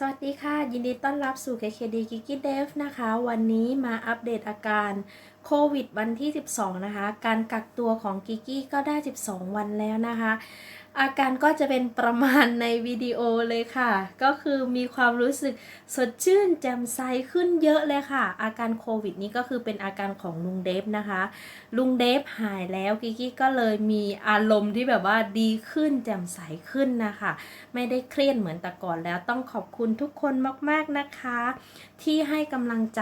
สวัสดีค่ะ ยินดีต้อนรับสู่ KKD g i g i Dev นะคะ วันนี้มาอัปเดตอาการ โควิดวันที่ 12 นะคะ การกักตัวของกิกกี้ก็ได้ 12 วันแล้วนะคะ อาการก็จะเป็นประมาณในวิดีโอเลยค่ะ ก็คือมีความรู้สึกสดชื่นแจ่มใสขึ้นเยอะเลยค่ะ อาการโควิดนี้ก็คือเป็นอาการของลุงเดฟนะคะ ลุงเดฟหายแล้วกิกกี้ก็เลยมีอารมณ์ที่แบบว่าดีขึ้นแจ่มใสขึ้นนะคะ ไม่ได้เครียดเหมือนแต่ก่อนแล้วต้องขอบคุณทุกคนมาก ๆนะคะ ที่ให้กำลังใจ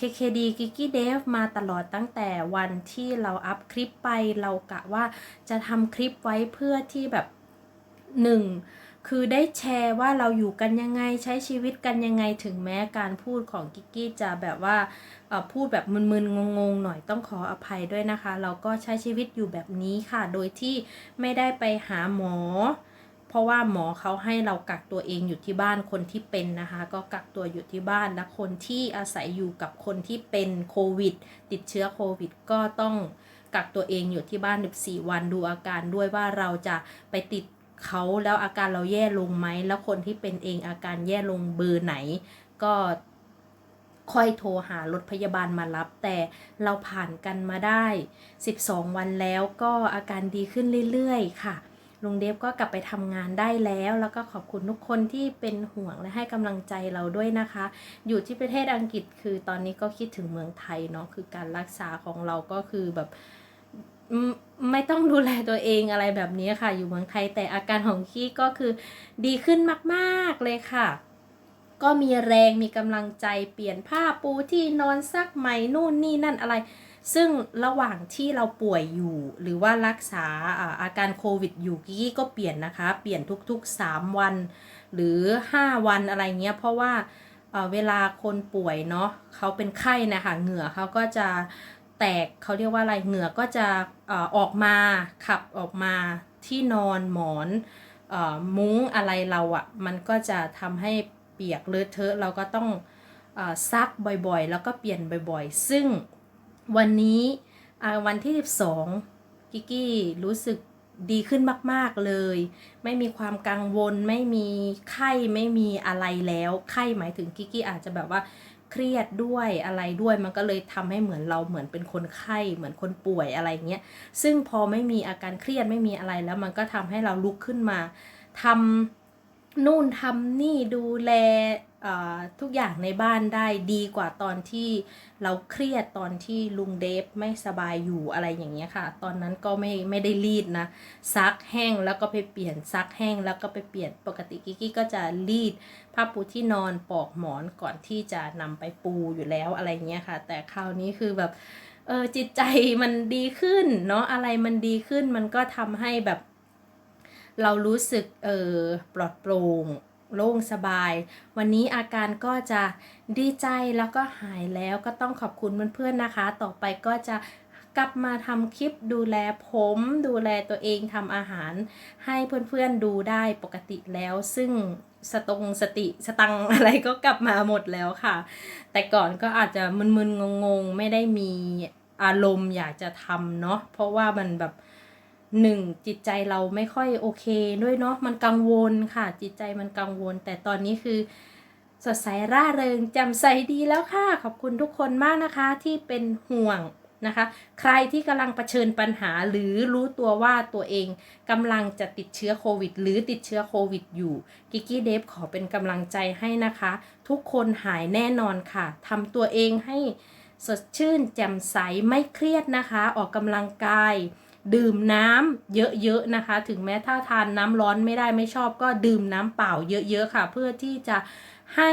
KKD g i g i Dev มาตลอดตั้งแต่วันที่เราอัพคลิปไปเรากะว่าจะทำคลิปไว้เพื่อที่แบบหนึ่งคือได้แชร์ว่าเราอยู่กันยังไงใช้ชีวิตกันยังไงถึงแม้การพูดของกิกกี้จะแบบว่าพูดแบบมึนๆงงๆหน่อยต้องขออภัยด้วยนะคะ เราก็ใช้ชีวิตอยู่แบบนี้ค่ะ โดยที่ไม่ได้ไปหาหมอ เพราะว่าหมอเขาให้เรากักตัวเองอยู่ที่บ้านคนที่เป็นนะคะ ก็กักตัวอยู่ที่บ้านและคนที่อาศัยอยู่กับคนที่เป็นโควิด ติดเชื้อโควิด ก็ต้องกักตัวเองอยู่ที่บ้าน 14 วันดูอาการด้วยว่าเราจะไปติดเขาแล้วอาการเราแย่ลงไหม แล้วคนที่เป็นเองอาการแย่ลงเบอร์ไหน ก็ค่อยโทรหารถพยาบาลมารับ แต่เราผ่านกันมาได้ 12 วันแล้วก็อาการดีขึ้นเรื่อยๆ ค่ะ ลุงเดฟก็กลับไปทำงานได้แล้ว แล้วก็ขอบคุณทุกคนที่เป็นห่วงและให้กำลังใจเราด้วยนะคะ อยู่ที่ประเทศอังกฤษคือตอนนี้ก็คิดถึงเมืองไทยเนาะคือการรักษาของเราก็คือแบบไม่ต้องดูแลตัวเองอะไรแบบนี้ค่ะ อยู่เมืองไทยแต่อาการของขี้ก็คือดีขึ้นมาก ๆเลยค่ะ ก็มีแรงมีกำลังใจเปลี่ยนผ้าปูที่นอนซักใหม่นู่นนี่นั่นอะไร ซึ่งระหว่างที่เราป่วยอยู่ หรือว่ารักษาอาการโควิดอยู่กี้ก็เปลี่ยนนะคะ เปลี่ยนทุกๆ 3 วัน หรือ 5 วันอะไรเงี้ยเพราะว่าเวลาคนป่วยเนาะเขาเป็นไข้นะคะเหงื่อเขาก็จะแตกเขาเรียกว่าอะไรเหงื่อก็จะออกมาขับออกมาที่นอนหมอนอมุ้งอะไรเราอะ่ะมันก็จะทำให้ ปียกเลอะเทอะเราก็ต้องอซักบ่อยๆ แล้วก็เปลี่ยนบ่อยๆ ซึ่งวันนี้วันที่ 12 กิกกี้รู้สึกดีขึ้นมากๆเลย ไม่มีความกังวล ไม่มีไข้ไม่มีอะไรแล้ว ไข้หมายถึงกิกกี้อาจจะแบบว่าเครียดด้วยอะไรด้วยมันก็เลยทำให้เหมือนเราเหมือนเป็นคนไข้เหมือนคนป่วยอะไรเงี้ยซึ่งพอไม่มีอาการเครียดไม่มีอะไรแล้วมันก็ทำให้เราลุกขึ้นมาทำ นู่นทำนี่ดูแลทุกอย่างในบ้านได้ดีกว่าตอนที่เราเครียดตอนที่ลุงเดฟไม่สบายอยู่อะไรอย่างเงี้ยค่ะ ตอนนั้นก็ไม่ไม่ได้รีดนะซักแห้งแล้วก็ไปเปลี่ยนซักแห้งแล้วก็ไปเปลี่ยนปกติกิกกี้ก็จะรีดผ้าปูที่นอนปลอกหมอนก่อนที่จะนำไปปูอยู่แล้วอะไรเงี้ยค่ะ แต่คราวนี้คือแบบเออจิตใจมันดีขึ้นเนาะอะไรมันดีขึ้นมันก็ทำให้แบบ เรารู้สึกเออปลอดโปร่งโล่งสบาย วันนี้อาการก็จะดีใจแล้วก็หายแล้วก็ต้องขอบคุณเพื่อนๆนะคะ ต่อไปก็จะกลับมาทำคลิปดูแลผม ดูแลตัวเองทำอาหาร ให้เพื่อนๆดูได้ปกติแล้ว ซึ่งสตงสติสตังอะไรก็กลับมาหมดแล้วค่ะ แต่ก่อนก็อาจจะมึนๆงงๆ ไม่ได้มีอารมณ์อยากจะทำเนาะเพราะว่ามันแบบ หนึ่งจิตใจเราไม่ค่อยโอเคด้วยเนาะมันกังวลค่ะ จิตใจมันกังวล แต่ตอนนี้คือ สดใสร่าเริงแจ่มใสดีแล้วค่ะ ขอบคุณทุกคนมากนะคะที่เป็นห่วงนะคะ ใครที่กำลังเผชิญปัญหาหรือรู้ตัวว่าตัวเองกำลังจะติดเชื้อโควิด หรือติดเชื้อโควิดอยู่กิกกี้เดฟขอเป็นกำลังใจให้นะคะ ทุกคนหายแน่นอนค่ะทำตัวเองให้สดชื่นแจ่มใสไม่เครียดนะคะ ออกกำลังกาย ดื่มน้ำเยอะๆนะคะ ถึงแม้ถ้าทานน้ำร้อนไม่ได้ไม่ชอบก็ดื่มน้ำเปล่าเยอะๆค่ะ เพื่อที่จะให้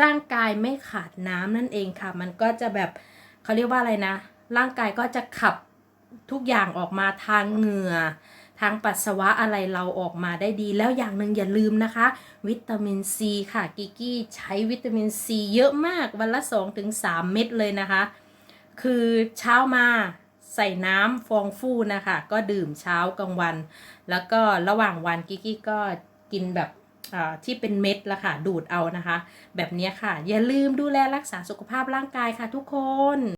ร่างกายไม่ขาดน้ำนั่นเองค่ะ มันก็จะแบบเขาเรียกว่าอะไรนะ ร่างกายก็จะขับทุกอย่างออกมาทางเหงื่อทางปัสสาวะอะไรเราออกมาได้ดีแล้วอย่างหนึ่งอย่าลืมนะคะ วิตามินซีค่ะกิกกี้ใช้วิตามินซีเยอะมากวันละ 2-3 เม็ดเลยนะคะ คือเช้ามา ใส่น้ำฟองฟูนะคะ ก็ดื่มเช้ากลางวัน แล้วก็ระหว่างวันกิกกี้ก็กินแบบอ่าที่เป็นเม็ดละค่ะ ดูดเอานะคะ แบบนี้ค่ะ อย่าลืมดูแลรักษาสุขภาพร่างกายค่ะทุกคน